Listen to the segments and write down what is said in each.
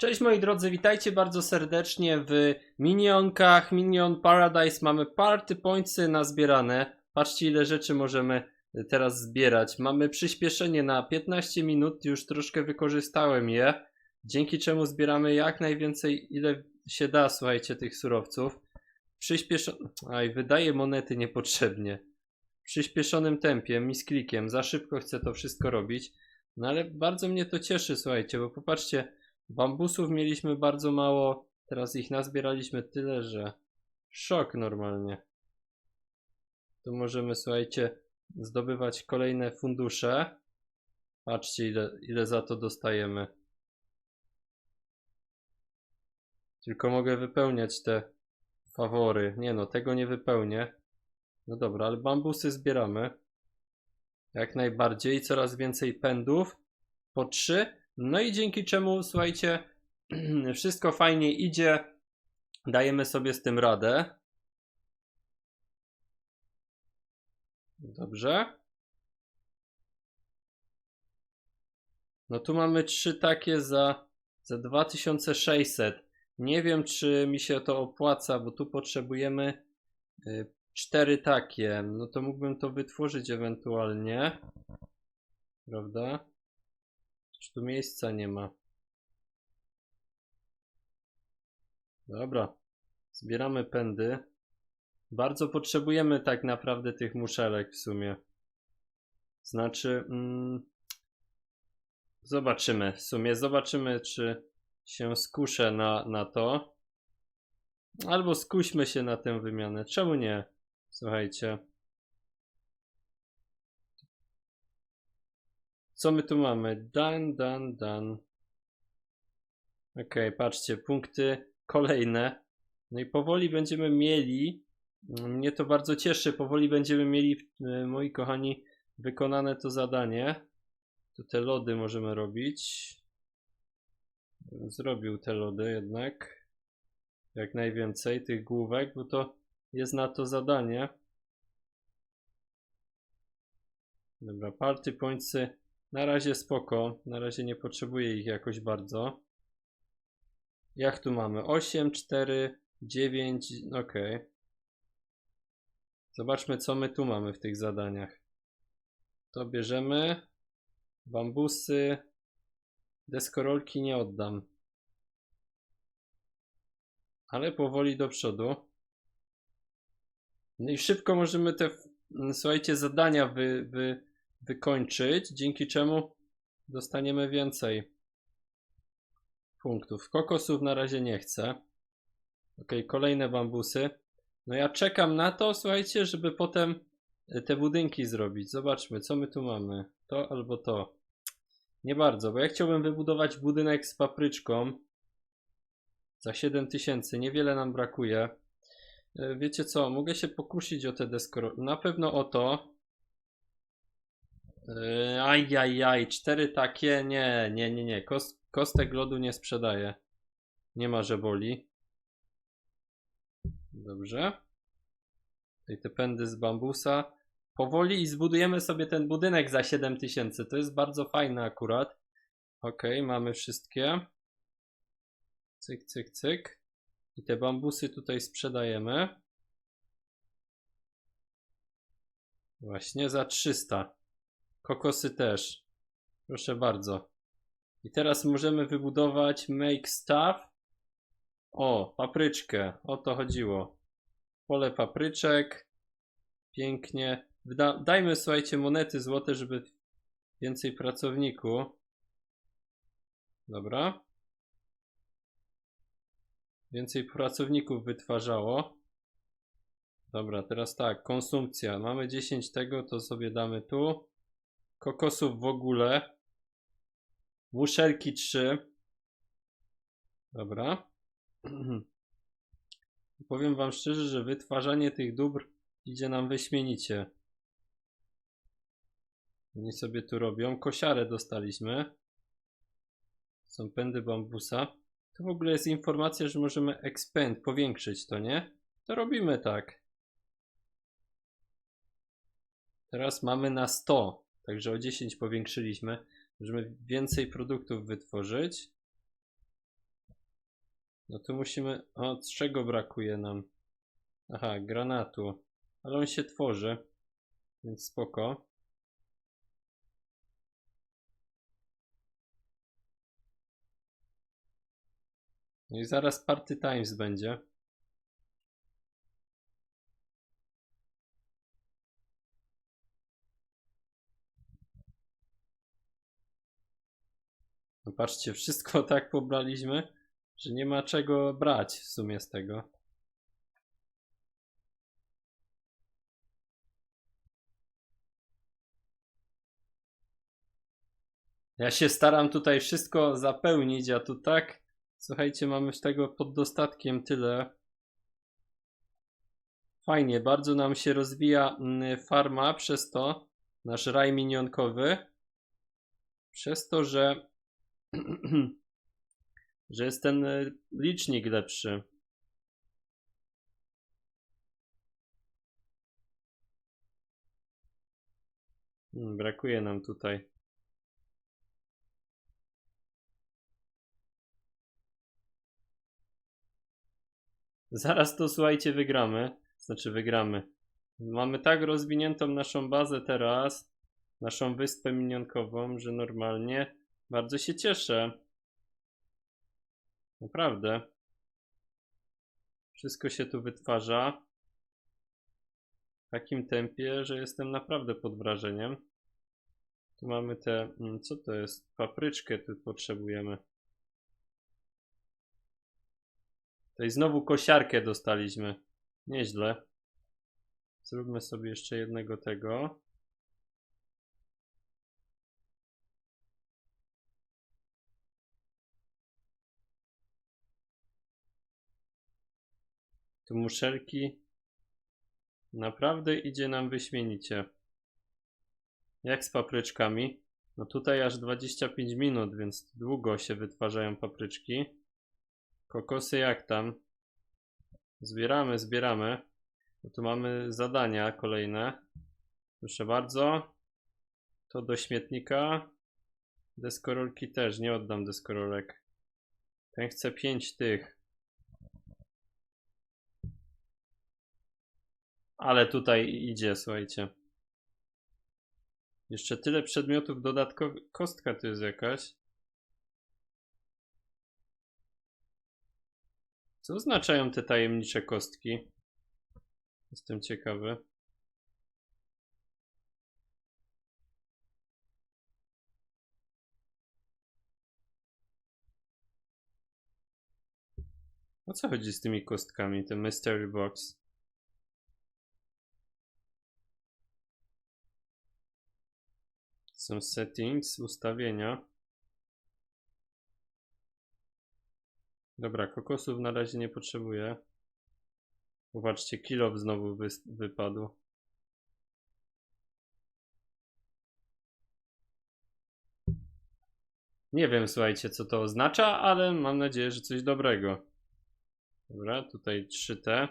Cześć moi drodzy, witajcie bardzo serdecznie w Minionkach, Minion Paradise. Mamy party pointsy nazbierane. Patrzcie ile rzeczy możemy teraz zbierać. Mamy przyspieszenie na 15 minut, już troszkę wykorzystałem je. Dzięki czemu zbieramy jak najwięcej, ile się da, słuchajcie, tych surowców. Przyspieszonym... Aj, wydaje monety niepotrzebnie. Przyspieszonym tempie, misklikiem, za szybko chcę to wszystko robić. No ale bardzo mnie to cieszy, słuchajcie, bo popatrzcie, bambusów mieliśmy bardzo mało, teraz ich nazbieraliśmy tyle, że szok normalnie. Tu możemy, słuchajcie, zdobywać kolejne fundusze. Patrzcie, ile, ile za to dostajemy. Tylko mogę wypełniać te fawory. Nie no, tego nie wypełnię. No dobra, ale bambusy zbieramy. Jak najbardziej. Coraz więcej pędów. Po trzy. No i dzięki czemu, słuchajcie, wszystko fajnie idzie. Dajemy sobie z tym radę. Dobrze. No tu mamy trzy takie za, za 2600. Nie wiem, czy mi się to opłaca, bo tu potrzebujemy y, cztery takie. No to mógłbym to wytworzyć ewentualnie. Prawda? Czy tu miejsca nie ma? Dobra. Zbieramy pędy. Bardzo potrzebujemy tak naprawdę tych muszelek w sumie. Znaczy, mm, zobaczymy. W sumie zobaczymy, czy się skuszę na, na to. Albo skuśmy się na tę wymianę. Czemu nie? Słuchajcie. Co my tu mamy? Dan, dan, dan. Ok, patrzcie, punkty kolejne. No i powoli będziemy mieli, mnie to bardzo cieszy, powoli będziemy mieli, e, moi kochani, wykonane to zadanie. Tu te lody możemy robić. Zrobił te lody jednak. Jak najwięcej tych główek, bo to jest na to zadanie. Dobra, party pointsy na razie spoko. Na razie nie potrzebuję ich jakoś bardzo. Jak tu mamy? 8, 4, 9. Ok. Zobaczmy, co my tu mamy w tych zadaniach. To bierzemy. Bambusy. Deskorolki nie oddam. Ale powoli do przodu. No i szybko możemy te, słuchajcie, zadania wy, wy, wykończyć, dzięki czemu dostaniemy więcej punktów. Kokosów na razie nie chcę. Ok, kolejne bambusy. No ja czekam na to, słuchajcie, żeby potem te budynki zrobić. Zobaczmy, co my tu mamy. To albo to. Nie bardzo, bo ja chciałbym wybudować budynek z papryczką za 7000. Niewiele nam brakuje. E, Wiecie co, mogę się pokusić o te deskoro... Na pewno o to. Yy, Ajajaj, cztery takie, nie, nie, nie, nie. Kost, kostek lodu nie sprzedaję. Nie ma, że boli. Dobrze. Te pędy z bambusa. Powoli i zbudujemy sobie ten budynek za 7000. To jest bardzo fajne akurat. Ok, mamy wszystkie. Cyk, cyk, cyk. I te bambusy tutaj sprzedajemy. Właśnie za 300. Kokosy też. Proszę bardzo. I teraz możemy wybudować make stuff. O, papryczkę. O to chodziło. Pole papryczek. Pięknie. Wda dajmy, słuchajcie, monety złote, żeby więcej pracowników. Dobra. Więcej pracowników wytwarzało. Dobra, teraz tak, konsumpcja. Mamy 10 tego, to sobie damy tu. Kokosów w ogóle. Muszelki 3. Dobra. Powiem wam szczerze, że wytwarzanie tych dóbr idzie nam wyśmienicie. Oni sobie tu robią. Kosiarę dostaliśmy. Są pędy bambusa. Tu w ogóle jest informacja, że możemy expand, powiększyć to, nie? To robimy tak. Teraz mamy na 100. Także o 10 powiększyliśmy. Możemy więcej produktów wytworzyć. No tu musimy... O, czego brakuje nam? Aha, granatu. Ale on się tworzy. Więc spoko. No i zaraz Party Times będzie. Patrzcie, wszystko tak pobraliśmy, że nie ma czego brać w sumie z tego. Ja się staram tutaj wszystko zapełnić, a tu tak, słuchajcie, mamy z tego pod dostatkiem tyle. Fajnie, bardzo nam się rozwija mm, farma przez to, nasz raj minionkowy. Przez to, że że jest ten y, licznik lepszy. Hmm, Brakuje nam tutaj. Zaraz to słuchajcie, wygramy. Znaczy, wygramy. Mamy tak rozwiniętą naszą bazę teraz, naszą wyspę minionkową, że normalnie bardzo się cieszę. Naprawdę. Wszystko się tu wytwarza w takim tempie, że jestem naprawdę pod wrażeniem. Tu mamy te. mm, Co to jest? Papryczkę tu potrzebujemy. I znowu kosiarkę dostaliśmy. Nieźle. Zróbmy sobie jeszcze jednego tego. Tu muszelki. Naprawdę idzie nam wyśmienicie. Jak z papryczkami? No tutaj aż 25 minut, więc długo się wytwarzają papryczki. Kokosy jak tam? Zbieramy, zbieramy. No tu mamy zadania kolejne. Proszę bardzo. To do śmietnika. Deskorolki też, nie oddam deskorolek. Ten chce 5 tych. Ale tutaj idzie, słuchajcie. Jeszcze tyle przedmiotów dodatkowych. Kostka to jest jakaś. Co oznaczają te tajemnicze kostki? Jestem ciekawy. O co chodzi z tymi kostkami? Ten mystery box. Są settings, ustawienia. Dobra, kokosów na razie nie potrzebuję. Popatrzcie, kilo znowu wys- wypadł. Nie wiem, słuchajcie, co to oznacza, ale mam nadzieję, że coś dobrego. Dobra, tutaj 3T.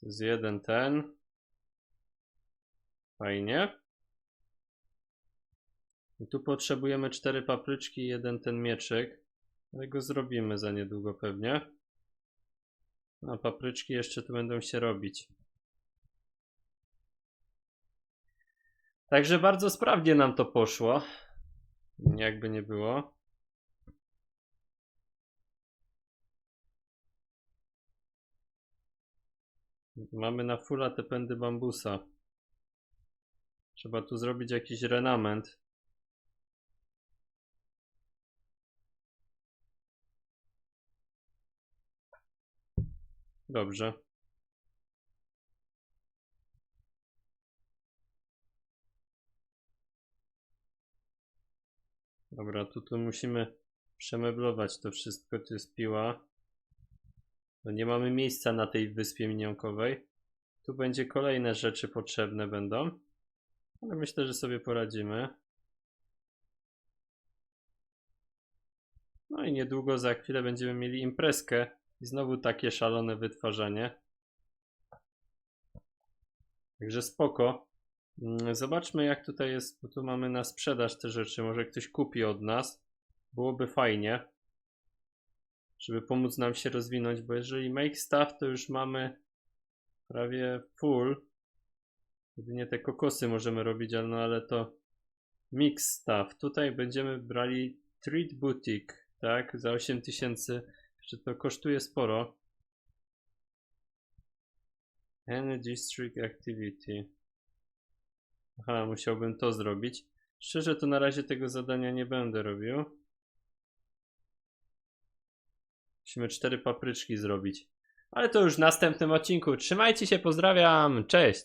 To jest jeden ten. Fajnie. I tu potrzebujemy cztery papryczki i jeden ten mieczyk. Ale go zrobimy za niedługo pewnie. A papryczki jeszcze tu będą się robić. Także bardzo sprawnie nam to poszło. Jakby nie było. Mamy na fulla te pędy bambusa. Trzeba tu zrobić jakiś renament. Dobrze. Dobra, tu, tu musimy przemeblować to wszystko. Tu jest piła. No nie mamy miejsca na tej wyspie minionkowej. Tu będzie kolejne rzeczy potrzebne będą. Ale myślę, że sobie poradzimy. No i niedługo za chwilę będziemy mieli imprezkę. I znowu takie szalone wytwarzanie. Także spoko. Mm, Zobaczmy jak tutaj jest, bo tu mamy na sprzedaż te rzeczy. Może ktoś kupi od nas. Byłoby fajnie. żeby pomóc nam się rozwinąć, bo jeżeli make stuff, to już mamy prawie full. Jedynie te kokosy możemy robić, no ale to mix stuff. Tutaj będziemy brali treat boutique, tak, za 8000, jeszcze to kosztuje sporo. Any district activity. Aha, musiałbym to zrobić. Szczerze to na razie tego zadania nie będę robił. Musimy cztery papryczki zrobić. Ale to już w następnym odcinku. Trzymajcie się, pozdrawiam, cześć!